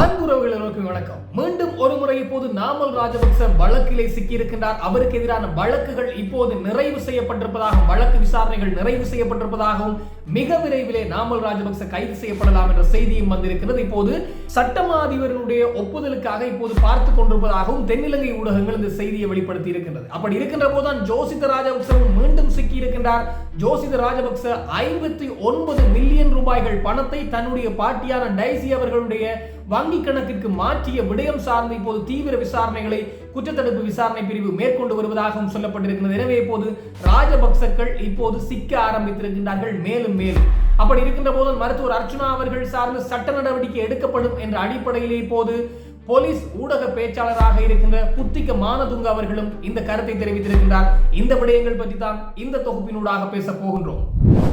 அன்புறவுகளுக்கு வணக்கம். மீண்டும் ஒரு முறை இப்போது நாமல் ராஜபக்ச வழக்கிலே சிக்கியிருக்கின்றார். அவருக்கு எதிரான வழக்குகள் இப்போது நிறைவு செய்யப்பட்டிருப்பதாகவும் வழக்கு விசாரணைகள் நிறைவு செய்யப்பட்டிருப்பதாகவும் மிக விரைவிலே நாமல் ராஜபக்ச கைது செய்யப்படலாம் என்ற செய்தியும் வந்திருக்கிறது. இப்போது சட்டமா அதிபரினுடைய ஒப்புதலுக்காக இப்போது பார்த்து கொண்டிருப்பதாகவும் தென்னிலங்கை ஊடகங்கள் இந்த செய்தியை வெளிப்படுத்தி இருக்கின்றது. அப்படி இருக்கின்ற போதுதான் ஜோசித ராஜபக்சவும் மீண்டும் சிக்கி இருக்கின்றார் ஜோசித ராஜபக்ச ஐம்பத்தி ஒன்பது மில்லியன் ரூபாய்கள் பணத்தை தன்னுடைய பாட்டியான டைசி அவர்களுடைய வங்கி கணக்கிற்கு மாற்றிய விடயம் சார்ந்து இப்போது தீவிர விசாரணைகளை குற்றத்தடுப்பு விசாரணை பிரிவு மேற்கொண்டு வருவதாகவும் சொல்லப்பட்டிருக்கிறது. எனவே இப்போது ராஜபக்சக்கள் இப்போது சிக்க ஆரம்பித்திருக்கின்றார்கள். மேலும் மேலும். அப்படி இருக்கின்ற போது மருத்துவர் அர்ச்சுனா அவர்கள் சார்ந்து சட்ட நடவடிக்கை எடுக்கப்படும் என்ற அடிப்படையிலே இப்போது போலீஸ் ஊடக பேச்சாளராக இருக்கின்ற புத்திக்க மானதுங்க அவர்களும் இந்த கருத்தை தெரிவித்திருக்கின்றார். இந்த விடயங்கள் பற்றி தான் இந்த தொகுப்பினூடாக பேச போகின்றோம்.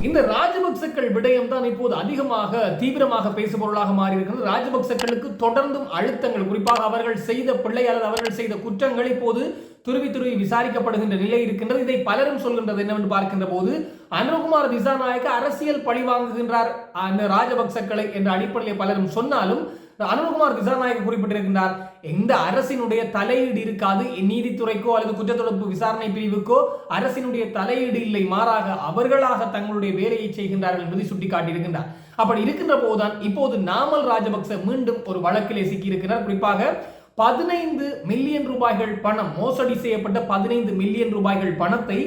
இந்த ராஜபக்சக்கள் விடயம் தான் இப்போது அதிகமாக தீவிரமாக பேசுபொருளாக மாறி இருக்கிறது ராஜபக்சக்களுக்கு தொடர்ந்தும் அழுத்தங்கள் குறிப்பாக அவர்கள் செய்த பிள்ளை அல்லது அவர்கள் செய்த குற்றங்கள் இப்போது துருவி துருவி விசாரிக்கப்படுகின்ற நிலை இருக்கின்றது. இதை பலரும் சொல்கின்றது என்னவென்று பார்க்கின்ற போது அனுகுமார் திசாநாயக்க அரசியல் பழி வாங்குகின்றார் அந்த ராஜபக்சக்களை என்ற அடிப்படையில் பலரும் சொன்னாலும் அனுகுமார் விசாரணைக்கு குறிப்பிட்டிருக்கின்றார். எந்த அரசினுடைய தலையீடு இருக்காது? நீதித்துறைக்கோ அல்லது குற்றத்தொடர்பு விசாரணை பிரிவுக்கோ அரசினுடைய தலையீடு இல்லை. மாறாக அவர்களாக தங்களுடைய வேலையை செய்கின்றார்கள் என்பதை சுட்டிக்காட்டியிருக்கின்றார். அப்படி இருக்கின்ற போதுதான் இப்போது நாமல் ராஜபக்ச மீண்டும் ஒரு வழக்கிலே சிக்கியிருக்கிறார். குறிப்பாக பதினைந்து மில்லியன் ரூபாய்கள் பணம் மோசடி செய்யப்பட்ட பதினைந்து மில்லியன் ரூபாய்கள் பணத்தை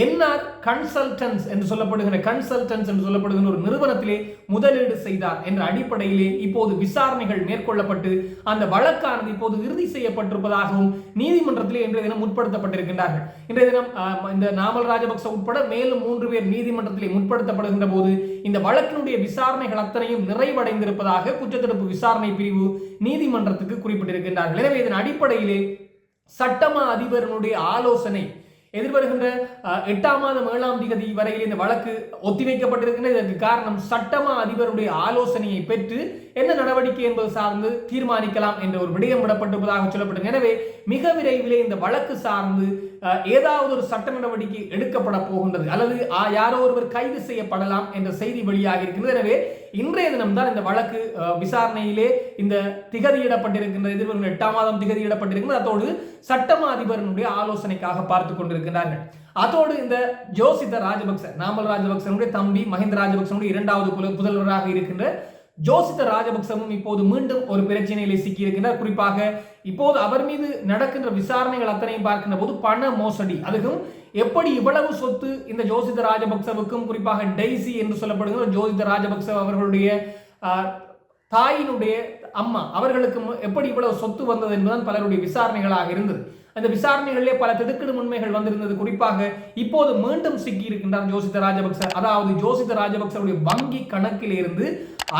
என்ஆர் கன்சல்டன்ஸ் என்று சொல்லப்படுகிற கன்சல்டன்ஸ் என்று சொல்லப்படுகிற ஒரு நிறுவனத்திலே முதலீடு செய்தார் என்ற அடிப்படையிலே இப்போது விசாரணைகள் மேற்கொள்ளப்பட்டு அந்த வழக்கானது இப்போது இறுதி செய்யப்பட்டிருப்பதாகவும் நீதிமன்றத்திலே இன்றைய தினம் முற்படுத்தப்பட்டிருக்கின்றார்கள். இன்றைய தினம் இந்த நாமல் ராஜபக்ச உட்பட மேலும் மூன்று பேர் நீதிமன்றத்திலே முற்படுத்தப்படுகின்ற போது இந்த வழக்கினுடைய விசாரணைகள் அத்தனையும் நிறைவடைந்திருப்பதாக குற்றத்தடுப்பு விசாரணை பிரிவு நீதிமன்றத்துக்கு குறிப்பிட்டிருக்கின்றார்கள். எனவே இதன் அடிப்படையிலே சட்டமா அதிபரனுடைய ஆலோசனை எதிர்வருகின்ற எட்டாம் மாதம் ஏழாம் திகதி வரையில் இந்த வழக்கு ஒத்திவைக்கப்பட்டிருக்கின்ற. இதற்கு காரணம் சட்டமா அதிபருடைய ஆலோசனையை பெற்று என்ன நடவடிக்கை என்பது சார்ந்து தீர்மானிக்கலாம் என்ற ஒரு விடயம் விடப்பட்டிருப்பதாக சொல்லப்பட்டது. எனவே மிக விரைவிலே இந்த வழக்கு சார்ந்து ஏதாவது ஒரு சட்ட நடவடிக்கை எடுக்கப்பட போகின்றது அல்லது ஆ, யாரோ ஒருவர் கைது செய்யப்படலாம் என்ற செய்தி வெளியாக இருக்கின்றது எனவே இன்றைய தினம் தான் இந்த வழக்கு விசாரணையிலே இந்த திகதியிடப்பட்டிருக்கின்ற எதிர்வரும் எட்டாம் மாதம் திகதியிடப்பட்டிருக்கின்றது அதோடு சட்டமா அதிபரனுடைய ஆலோசனைக்காக பார்த்து கொண்டிருக்கிறார்கள் அதோடு இந்த ஜோசித ராஜபக்ச நாமல் ராஜபக்சனுடைய தம்பி மஹிந்த ராஜபக்சனுடைய இரண்டாவது புதல்வராக இருக்கின்ற ஜோசித ராஜபக்சவும் இப்போது மீண்டும் ஒரு பிரச்சனையிலே சிக்கியிருக்கின்றார். குறிப்பாக இப்போது அவர் மீது நடக்கின்ற விசாரணைகள் அத்தனையும் பார்க்கின்ற போது பண மோசடி. அதுக்கும் எப்படி இவ்வளவு சொத்து இந்த ஜோசித ராஜபக்சவுக்கும் குறிப்பாக டெய்சி என்று சொல்லப்படுகிற ஜோசித ராஜபக்ச அவர்களுடைய தாயினுடைய அம்மா அவர்களுக்கும் எப்படி இவ்வளவு சொத்து வந்தது என்பதுதான் பலருடைய விசாரணைகளாக இருந்தது. அந்த விசாரணைகளிலே பல திடுக்கிடும் உண்மைகள் வந்திருந்தது. குறிப்பாக இப்போது மீண்டும் சிக்கி இருக்கின்றார் ஜோசித ராஜபக்ச. அதாவது ஜோசித ராஜபக்சருடைய வங்கி கணக்கில் இருந்து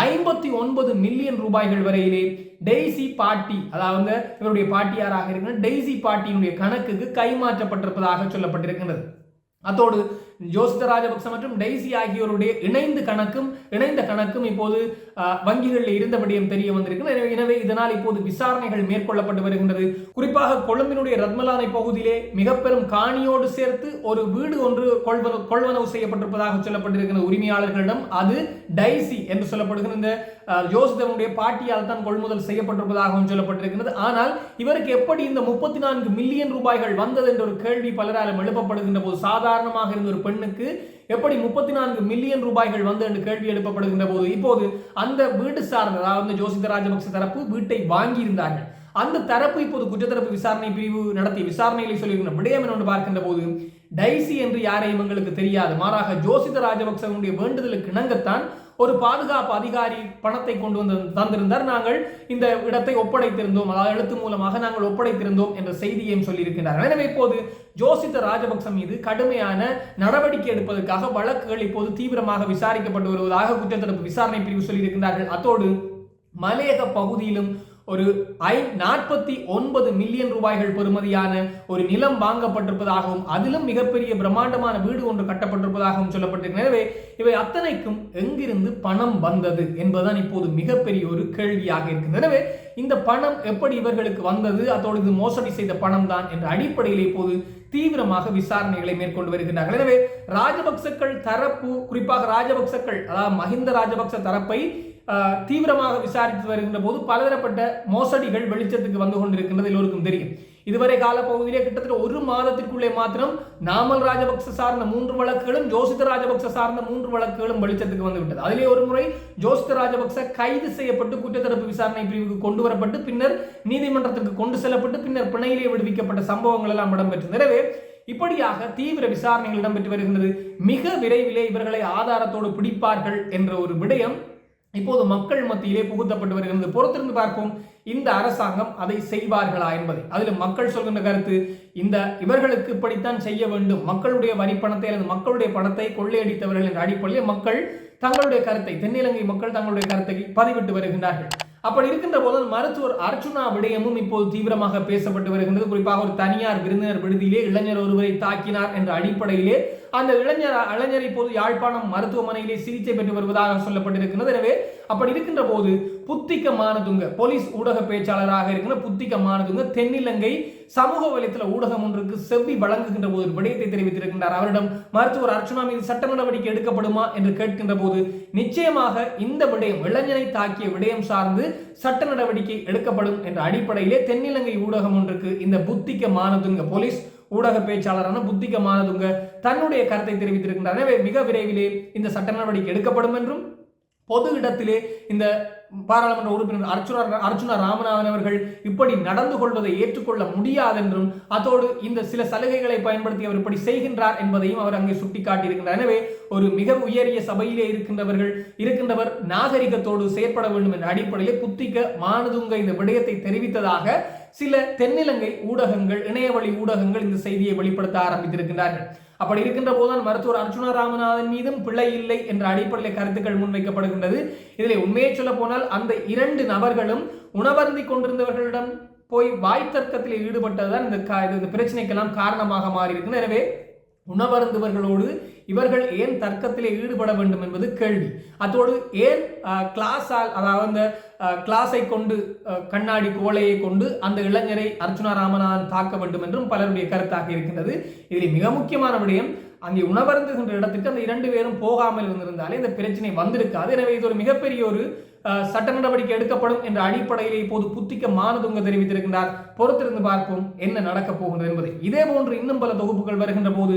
ஐம்பத்தி ஒன்பது மில்லியன் ரூபாய்கள் வரையிலே டெய்சி பாட்டி அதாவது இவருடைய பாட்டியாராக இருக்கிற டெய்சி பாட்டியினுடைய கணக்குக்கு கைமாற்றப்பட்டிருப்பதாக சொல்லப்பட்டிருக்கின்றது. அத்தோடு ஜோசித ராஜபக்ச மற்றும் டெய்சி ஆகியோருடைய இணைந்து கணக்கும் இணைந்த கணக்கும் இப்போது வங்கிகளில் இருந்தபடியும் தெரிய வந்திருக்கிறது. எனவே- எனவே இதனால் இப்போது விசாரணைகள் மேற்கொள்ளப்பட்டு வருகின்றது. குறிப்பாக கொழும்பினுடைய ரத்மலானை பகுதியிலே மிக பெரும் காணியோடு சேர்த்து ஒரு வீடு ஒன்று கொள்வன கொள்வனவு செய்யப்பட்டிருப்பதாக சொல்லப்பட்டிருக்கிற உரிமையாளர்களிடம் அது டைசி என்று சொல்லப்படுகிற இந்த ஜோசிதனுடைய பாட்டியால் தான் கொள்முதல் செய்யப்பட்டிருப்பதாகவும் சொல்லப்பட்டிருக்கிறது. ஆனால் இவருக்கு எப்படி இந்த முப்பத்தி நான்கு மில்லியன் ரூபாய்கள் வந்தது என்ற ஒரு கேள்வி பலராலும் எழுப்பப்படுகின்ற போது சாதாரணமாக இருந்த ஒரு பெண்ணுக்கு எப்படி முப்பத்தி நான்கு மில்லியன் ரூபாய்கள் வந்து என்று கேள்வி எழுப்பப்படுகின்ற போது இப்போது அந்த வீடு சார்ந்த அதாவது ஜோசித ராஜபக்ச தரப்பு வீட்டை வாங்கியிருந்தார்கள். அந்த தரப்பு இப்போது குற்றத்தரப்பு விசாரணை பிரிவு நடத்திய விசாரணைகளை சொல்லியிருக்கிற விடயம் என்று பார்க்கின்ற போது டைசி என்று யாரையும் எங்களுக்கு தெரியாது. மாறாக ஜோசித ராஜபக்சவனுடைய வேண்டுதலுக்கு இணங்கத்தான் ஒரு பாதுகாப்பு அதிகாரி பணத்தை கொண்டு வந்து தந்திருந்தார். நாங்கள் இந்த இடத்தை ஒப்படைத்திருந்தோம். அதாவது எழுத்து மூலமாக நாங்கள் ஒப்படைத்திருந்தோம் என்ற செய்தியையும் சொல்லியிருக்கிறார்கள் எனவே இப்போது ஜோசித ராஜபக்ச மீது கடுமையான நடவடிக்கை எடுப்பதற்காக வழக்குகள் இப்போது தீவிரமாக விசாரிக்கப்பட்டு வருவதாக குற்றத்தடுப்பு விசாரணை பிரிவு சொல்லியிருக்கிறார்கள் அத்தோடு மலையக பகுதியிலும் ஒரு ஐ நாற்பத்தி ஒன்பது மில்லியன் ரூபாய்கள் பெறுமதியான ஒரு நிலம் வாங்கப்பட்டிருப்பதாகவும் அதிலும் மிகப்பெரிய பிரம்மாண்டமான வீடு ஒன்று கட்டப்பட்டிருப்பதாகவும் சொல்லப்பட்டிருக்கிறது எனவே இவை அத்தனைக்கும் எங்கிருந்து பணம் வந்தது என்பதுதான் இப்போது மிகப்பெரிய ஒரு கேள்வியாக இருக்கின்றனவே எனவே இந்த பணம் எப்படி இவர்களுக்கு வந்தது? அதோடு இது மோசடி செய்த பணம் தான் என்ற அடிப்படையில் இப்போது தீவிரமாக விசாரணைகளை மேற்கொண்டு வருகின்றார்கள். எனவே ராஜபக்சக்கள் தரப்பு குறிப்பாக ராஜபக்சக்கள் அதாவது மஹிந்த ராஜபக்ச தரப்பை தீவிரமாக விசாரித்து வருகின்ற போது பலதரப்பட்ட மோசடிகள் வெளிச்சத்துக்கு வந்து கொண்டிருக்கின்றது எல்லோருக்கும் தெரியும். இதுவரை காலப்பகுதியிலே கிட்டத்தட்ட ஒரு மாதத்திற்குள்ளே மாத்திரம் நாமல் ராஜபக்ச சார்ந்த மூன்று வழக்குகளும் ஜோசித ராஜபக்ச சார்ந்த மூன்று வழக்குகளும் வெளிச்சத்துக்கு வந்துவிட்டது அதிலே ஒரு முறை ஜோசித ராஜபக்ச கைது செய்யப்பட்டு குற்றத்தடுப்பு விசாரணை பிரிவுக்கு கொண்டு வரப்பட்டு பின்னர் நீதிமன்றத்திற்கு கொண்டு செல்லப்பட்டு பின்னர் பிணையிலே விடுவிக்கப்பட்ட சம்பவங்கள் எல்லாம் இடம்பெற்றது. எனவே இப்படியாக தீவிர விசாரணைகள் இடம்பெற்று வருகின்றது. மிக விரைவிலே இவர்களை ஆதாரத்தோடு பிடிப்பார்கள் என்ற ஒரு விடயம் இப்போது மக்கள் மத்தியிலே புகுத்தப்பட்டு வருகிறது. பொறுத்திருந்து பார்ப்போம். இந்த அரசாங்கம் அதை செய்வார்களா என்பதை. அதில் மக்கள் சொல்கின்ற கருத்து இந்த இவர்களுக்கு இப்படித்தான் செய்ய வேண்டும். மக்களுடைய வரிப்பணத்தை அல்லது மக்களுடைய பணத்தை கொள்ளையடித்தவர்கள் என்ற அடிப்படையில் மக்கள் தங்களுடைய கருத்தை தென்னிலங்கை மக்கள் தங்களுடைய கருத்தை பதிவிட்டு வருகின்றார்கள். அப்படி இருக்கின்ற போது மருத்துவர் அர்ச்சுனா விடயமும் இப்போது தீவிரமாக பேசப்பட்டு வருகின்றது. குறிப்பாக ஒரு தனியார் விருந்தினர் விடுதியிலே இளைஞர் ஒருவரை தாக்கினார் என்ற அடிப்படையிலே அந்த இளைஞர் இளைஞர் இப்போது யாழ்ப்பாணம் மருத்துவமனையிலே சிகிச்சை பெற்று வருவதாக சொல்லப்பட்டிருக்கிறது எனவே அப்படி இருக்கின்ற போது புத்திக்க மானதுங்க போலீஸ் ஊடக பேச்சாளராக இருக்கிற புத்திக்க மானதுங்க தென்னிலங்கை சமூக வலைத்தள ஊடகம் ஒன்றுக்கு செவ்வி வழங்குகின்ற போது ஒரு விடயத்தை தெரிவித்திருக்கின்றார். அவரிடம் மருத்துவர் அர்ச்சனா மீது சட்ட நடவடிக்கை எடுக்கப்படுமா என்று கேட்கின்ற போது நிச்சயமாக இந்த விடயம் இளைஞனை தாக்கிய விடயம் சார்ந்து சட்ட நடவடிக்கை எடுக்கப்படும் என்ற அடிப்படையிலே தென்னிலங்கை ஊடகம் ஒன்றுக்கு இந்த புத்திக்க மானதுங்க போலீஸ் ஊடக பேச்சாளரான புத்திக மானதுங்க தன்னுடைய கருத்தை தெரிவித்திருக்கின்றார். எனவே மிக விரைவிலே இந்த சட்ட நடவடிக்கை எடுக்கப்படும் என்றும் பொது இடத்திலே இந்த பாராளுமன்ற உறுப்பினர் அர்ச்சுனா அர்ச்சுனா ராமநாதன் அவர்கள் இப்படி நடந்து கொள்வதை ஏற்றுக்கொள்ள முடியாதென்றும் அதோடு இந்த சில சலுகைகளை பயன்படுத்தி அவர் இப்படி செய்கின்றார் என்பதையும் அவர் அங்கே சுட்டிக்காட்டியிருக்கின்றார். எனவே ஒரு மிக உயரிய சபையிலே இருக்கின்றவர்கள் இருக்கின்றவர் நாகரிகத்தோடு செயற்பட வேண்டும் என்ற அடிப்படையில் புத்திக மானதுங்க இந்த விடயத்தை தெரிவித்ததாக சில தென்னிலங்கை ஊடகங்கள் இணையவழி ஊடகங்கள் இந்த செய்தியை வெளிப்படுத்த ஆரம்பித்திருக்கின்றார்கள். அப்படி இருக்கின்ற போதுதான் மருத்துவர் அர்ஜுனா ராமநாதன் மீதும் பிழை இல்லை என்ற அடிப்படையில் கருத்துக்கள் முன்வைக்கப்படுகின்றது. இதில் உண்மையை சொல்ல போனால் அந்த இரண்டு நபர்களும் உணவருந்தி கொண்டிருந்தவர்களிடம் போய் வாய் தர்க்கத்தில் ஈடுபட்டதுதான் இந்த கா- இது- இந்த பிரச்சனைக்கெல்லாம் காரணமாக மாறி இருக்கு எனவே உணவருந்துவர்களோடு இவர்கள் ஏன் தர்க்கத்திலே ஈடுபட வேண்டும் என்பது கேள்வி. அதோடு ஏன் கிளாஸால் அதாவது அந்த கிளாஸை கொண்டு கண்ணாடி கோலையை கொண்டு அந்த இளைஞரை அர்ச்சுனா ராமநாதன் தாக்க வேண்டும் என்றும் பலருடைய கருத்தாக இருக்கின்றது. இதில் மிக முக்கியமான விடயம் அங்கே உணவருந்துகின்ற இடத்துக்கு அந்த இரண்டு பேரும் போகாமல் இருந்திருந்தாலே இந்த பிரச்சனை வந்திருக்காது. எனவே இது ஒரு மிகப்பெரிய ஒரு அஹ், சட்ட நடவடிக்கை எடுக்கப்படும் என்ற அடிப்படையிலே இப்போது புத்திக்க மானதுங்க தெரிவித்திருக்கின்றார். பொறுத்திருந்து பார்ப்போம் என்ன நடக்கப் போகின்றது என்பதை. இதே போன்று இன்னும் பல தொகுப்புகள் வருகின்ற போது